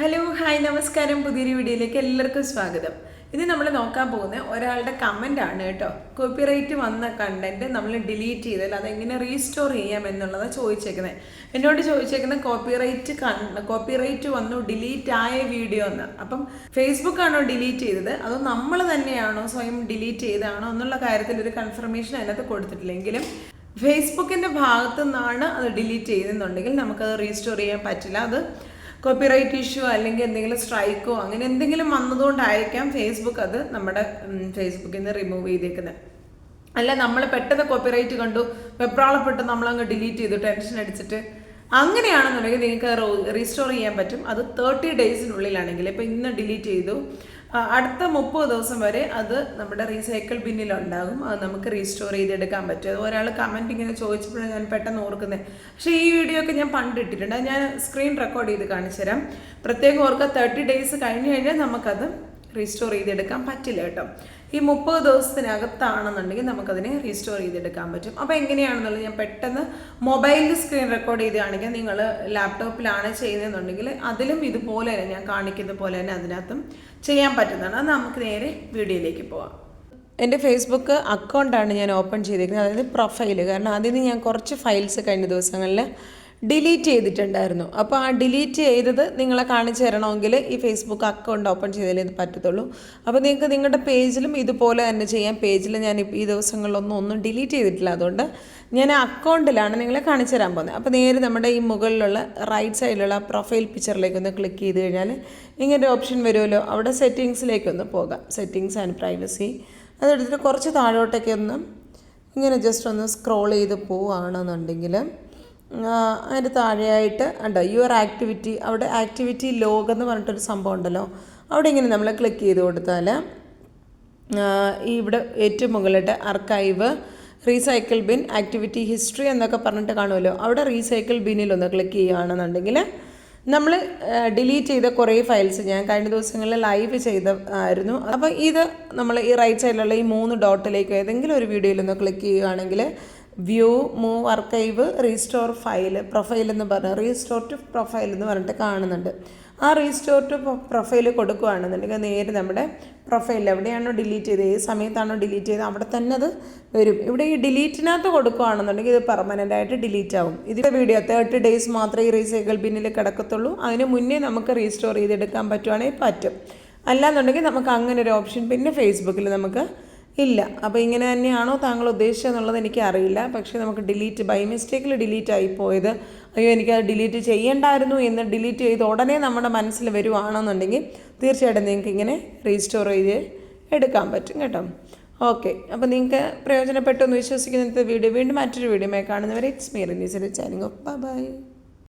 Hello hi നമസ്കാരം. പുതിയൊരു വീഡിയോയിലേക്ക് എല്ലാവർക്കും സ്വാഗതം. ഇത് നമ്മൾ നോക്കാൻ പോകുന്ന ഒരാളുടെ കമന്റ് ആണ് കേട്ടോ. കോപ്പിറൈറ്റ് വന്ന കണ്ടന്റ് നമ്മൾ ഡിലീറ്റ് ചെയ്താൽ അതെങ്ങനെ റീസ്റ്റോർ ചെയ്യാം എന്നുള്ളതാണ് ചോദിച്ചേക്കുന്നത് എന്നോട് ചോദിച്ചേക്കുന്ന കോപ്പിറൈറ്റ് കോപ്പിറൈറ്റ് വന്നു ഡിലീറ്റ് ആയ വീഡിയോ എന്ന്. അപ്പം ഫേസ്ബുക്ക് ആണോ ഡിലീറ്റ് ചെയ്തത്? അതോ നമ്മൾ തന്നെയാണോ സ്വയം ഡിലീറ്റ് ചെയ്തതാണോ എന്നുള്ള കാര്യത്തിൽ ഒരു കൺഫർമേഷൻ അതിനകത്ത് കൊടുത്തിട്ടില്ലെങ്കിലും ഫേസ്ബുക്കിന്റെ ഭാഗത്തു നിന്നാണ് അത് ഡിലീറ്റ് ചെയ്തെന്നുണ്ടെങ്കിൽ നമുക്കത് റീസ്റ്റോർ ചെയ്യാൻ പറ്റില്ല. അത് കോപ്പിറൈറ്റ് ഇഷ്യൂ അല്ലെങ്കിൽ എന്തെങ്കിലും സ്ട്രൈക്കോ അങ്ങനെ എന്തെങ്കിലും വന്നതുകൊണ്ടായിരിക്കാം ഫേസ്ബുക്ക് അത് നമ്മുടെ ഫേസ്ബുക്കിൽ നിന്ന് റിമൂവ് ചെയ്തേക്കുന്നത് അല്ല നമ്മൾ പെട്ടെന്ന് കോപ്പിറൈറ്റ് കണ്ടു വെപ്രാളപ്പെട്ട് നമ്മളങ്ങ് ഡിലീറ്റ് ചെയ്തു ടെൻഷൻ അടിച്ചിട്ട്. അങ്ങനെയാണെന്നുണ്ടെങ്കിൽ നിങ്ങൾക്ക് റീസ്റ്റോർ ചെയ്യാൻ പറ്റും. അത് തേർട്ടി ഡേയ്സിനുള്ളിലാണെങ്കിൽ ഇപ്പോൾ ഇന്ന് ഡിലീറ്റ് ചെയ്തു. അടുത്ത മുപ്പത് ദിവസം വരെ അത് നമ്മുടെ റീസൈക്കിൾ ബിന്നിൽ ഉണ്ടാകും അത് നമുക്ക് റീസ്റ്റോർ ചെയ്തെടുക്കാൻ പറ്റും. അത് ഒരാൾ കമന്റ് ഇങ്ങനെ ചോദിച്ചപ്പോഴാണ് ഞാൻ പെട്ടെന്ന് ഓർക്കുന്നത് പക്ഷേ ഈ വീഡിയോ ഒക്കെ ഞാൻ പണ്ട് ഇട്ടിട്ടുണ്ട് ഞാൻ സ്ക്രീൻ റെക്കോർഡ് ചെയ്ത് കാണിച്ചു തരാം. പ്രത്യേകം ഓർക്കുക തേർട്ടി ഡേയ്സ് കഴിഞ്ഞ് കഴിഞ്ഞാൽ നമുക്കത് റീസ്റ്റോർ ചെയ്തെടുക്കാൻ പറ്റില്ല കേട്ടോ. ഈ മുപ്പത് ദിവസത്തിനകത്താണെന്നുണ്ടെങ്കിൽ നമുക്കതിനെ റീസ്റ്റോർ ചെയ്തെടുക്കാൻ പറ്റും. അപ്പോൾ എങ്ങനെയാണെന്നുള്ളത് ഞാൻ പെട്ടെന്ന് മൊബൈലിൽ സ്ക്രീൻ റെക്കോർഡ് ചെയ്ത് കാണിക്കാം. നിങ്ങൾ ലാപ്ടോപ്പിലാണ് ചെയ്യുന്നതെന്നുണ്ടെങ്കിൽ അതിലും ഇതുപോലെ തന്നെ ഞാൻ കാണിക്കുന്ന പോലെ തന്നെ അതിനകത്തും ചെയ്യാൻ പറ്റുന്നതാണ്. അത് നമുക്ക് നേരെ വീഡിയോയിലേക്ക് പോവാം. എന്റെ ഫേസ്ബുക്ക് അക്കൗണ്ടാണ് ഞാൻ ഓപ്പൺ ചെയ്തിരിക്കുന്നത് അതായത് പ്രൊഫൈൽ കാരണം അതിൽ നിന്ന് ഞാൻ കുറച്ച് ഫയൽസ് കഴിഞ്ഞ ദിവസങ്ങളിൽ ഡിലീറ്റ് ചെയ്തിട്ടുണ്ടായിരുന്നു. അപ്പോൾ ആ ഡിലീറ്റ് ചെയ്തത് നിങ്ങളെ കാണിച്ചു തരണമെങ്കിൽ ഈ ഫേസ്ബുക്ക് അക്കൗണ്ട് ഓപ്പൺ ചെയ്താലേ ഇത് പറ്റത്തുള്ളൂ. അപ്പോൾ നിങ്ങൾക്ക് നിങ്ങളുടെ പേജിലും ഇതുപോലെ തന്നെ ചെയ്യാം. പേജിൽ ഞാൻ ഈ ദിവസങ്ങളിലൊന്നും ഒന്നും ഡിലീറ്റ് ചെയ്തിട്ടില്ല. അതുകൊണ്ട് ഞാൻ അക്കൗണ്ടിലാണ് നിങ്ങളെ കാണിച്ചു തരാൻ പോകുന്നത്. അപ്പോൾ നേരെ നമ്മുടെ ഈ മുകളിലുള്ള റൈറ്റ് സൈഡിലുള്ള പ്രൊഫൈൽ പിക്ചറിലേക്ക് ഒന്ന് ക്ലിക്ക് ചെയ്ത് കഴിഞ്ഞാൽ ഇങ്ങനെ ഓപ്ഷൻ വരുമല്ലോ. അവിടെ സെറ്റിങ്സിലേക്കൊന്ന് പോകാം. സെറ്റിങ്സ് ആൻഡ് പ്രൈവസി അതെടുത്തിട്ട് കുറച്ച് താഴോട്ടേക്ക് ഒന്ന് ഇങ്ങനെ ജസ്റ്റ് ഒന്ന് സ്ക്രോൾ ചെയ്ത് പോവുകയാണെന്നുണ്ടെങ്കിൽ അതിന്റെ താഴെയായിട്ട് ഉണ്ടോ യുവർ ആക്ടിവിറ്റി അവിടെ ആക്ടിവിറ്റി ലോഗ് എന്ന് പറഞ്ഞിട്ടൊരു സംഭവം ഉണ്ടല്ലോ. അവിടെ ഇങ്ങനെ നമ്മൾ ക്ലിക്ക് ചെയ്ത് കൊടുത്താൽ ഈ ഇവിടെ ഏറ്റവും മുകളിലിട്ട് archive recycle bin activity history എന്നൊക്കെ പറഞ്ഞിട്ട് കാണുമല്ലോ. അവിടെ റീസൈക്കിൾ ബിന്നിൽ ഒന്ന് ക്ലിക്ക് ചെയ്യുകയാണെന്നുണ്ടെങ്കിൽ നമ്മൾ ഡിലീറ്റ് ചെയ്ത കുറേ ഫയൽസ് ഞാൻ കഴിഞ്ഞ ദിവസങ്ങളിൽ ലൈവ് ചെയ്ത ആയിരുന്നു. അപ്പോൾ ഇത് നമ്മൾ ഈ റൈറ്റ് സൈഡിലുള്ള ഈ മൂന്ന് ഡോട്ടിലേക്ക് ഏതെങ്കിലും ഒരു വീഡിയോയിലൊന്ന് ക്ലിക്ക് ചെയ്യുകയാണെങ്കിൽ view move archive restore file profile എന്ന് പറഞ്ഞ് റീസ്റ്റോർ ടു പ്രൊഫൈൽ എന്ന് പറഞ്ഞിട്ട് കാണുന്നുണ്ട്. ആ റീസ്റ്റോർ ടു പ്രൊഫൈൽ കൊടുക്കുകയാണെന്നുണ്ടെങ്കിൽ നേരെ നമ്മുടെ പ്രൊഫൈൽ എവിടെയാണോ ഡിലീറ്റ് ചെയ്തത് ഏത് സമയത്താണോ ഡിലീറ്റ് ചെയ്തത് അവിടെ തന്നെ അത് വരും. ഇവിടെ ഈ ഡിലീറ്റിനകത്ത് കൊടുക്കുകയാണെന്നുണ്ടെങ്കിൽ ഇത് പെർമനന്റ് ആയിട്ട് ഡിലീറ്റ് ആവും. ഇതിന്റെ വീഡിയോ തേർട്ടി ഡേയ്സ് മാത്രമേ ഈ റീസൈക്കിൾ ബിന്നിൽ കിടക്കത്തുള്ളൂ. അതിന് മുന്നേ നമുക്ക് റീസ്റ്റോർ ചെയ്തെടുക്കാൻ പറ്റുവാണെങ്കിൽ പറ്റും. അല്ലാന്നുണ്ടെങ്കിൽ നമുക്ക് അങ്ങനെ ഒരു ഓപ്ഷൻ പിന്നെ ഫേസ്ബുക്കിൽ നമുക്ക് ഇല്ല. അപ്പോൾ ഇങ്ങനെ തന്നെയാണോ താങ്കൾ ഉദ്ദേശിച്ചതെന്നുള്ളത് എനിക്ക് അറിയില്ല പക്ഷേ നമുക്ക് ഡിലീറ്റ് ബൈ മിസ്റ്റേക്കിൽ ഡിലീറ്റ് ആയി പോയത്. അയ്യോ അത് ഡിലീറ്റ് ചെയ്യേണ്ടായിരുന്നു എന്ന് ഡിലീറ്റ് ചെയ്ത് ഉടനെ നമ്മുടെ മനസ്സിൽ വരുവാണെന്നുണ്ടെങ്കിൽ തീർച്ചയായിട്ടും നിങ്ങൾക്ക് ഇങ്ങനെ റീസ്റ്റോർ ചെയ്ത് എടുക്കാൻ പറ്റും കേട്ടോ. ഓക്കെ അപ്പോൾ നിങ്ങൾക്ക് പ്രയോജനപ്പെട്ടു എന്ന് വിശ്വസിക്കുന്ന. വീഡിയോ വീണ്ടും മറ്റൊരു വീഡിയോ കാണുന്നവരെ ഇറ്റ്സ് മീ റിനീസ് ചാനിങ് ബൈ